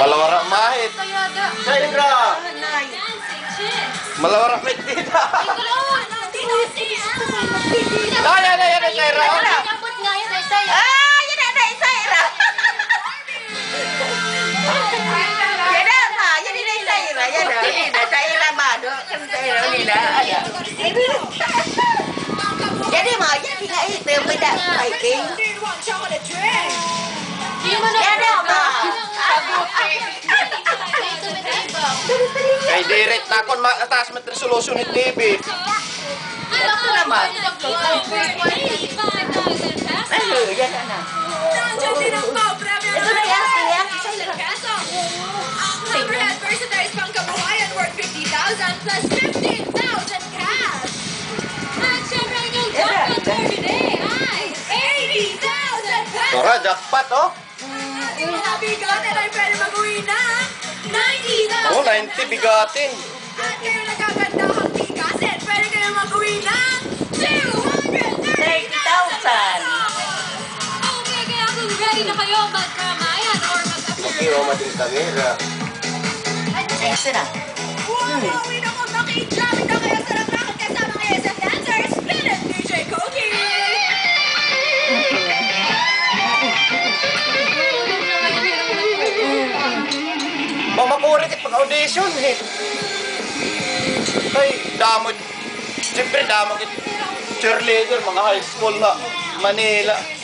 Malawara mahit. Kaya da. Saira! Malawara mahit tita. Ay, ay, ay, ay, Saira. Abot nga yun ay sa'yo. Ah, yan na, na, isa, ira. Yan na, ma, yan na, isa, ira. Yan na, yan na, sa ira, ma. Do, kan sa ira, yan na, ada. Jadi, ma, yan nga ito, yung bida, hiking. Kay direct na akong mataas mat resolution ni TV. Ito naman. Ay, yan na, na. Ito na yan, ira. Overhead merchandise pang kabuhayan worth 50,000 plus 15,000 cash. Ang iyong jackpot for today ay 80,000 pesos. Tora, jackpot oh. Yung nabigatin ay 90 bigatin. At kayo nagagandahang tigasin, pwede kayo mag-uwi na 230,000 Okay, kaya kung ready na kayo magkamayan or mag-appear Okay, oh, mading kamera. Ay, isa na. Wow, uwi na ko makijamit na kayo sa Mamakurit pag audition eh. Ay, damod. Siyempre, damod. Cheerleader, mga high school na. Manila.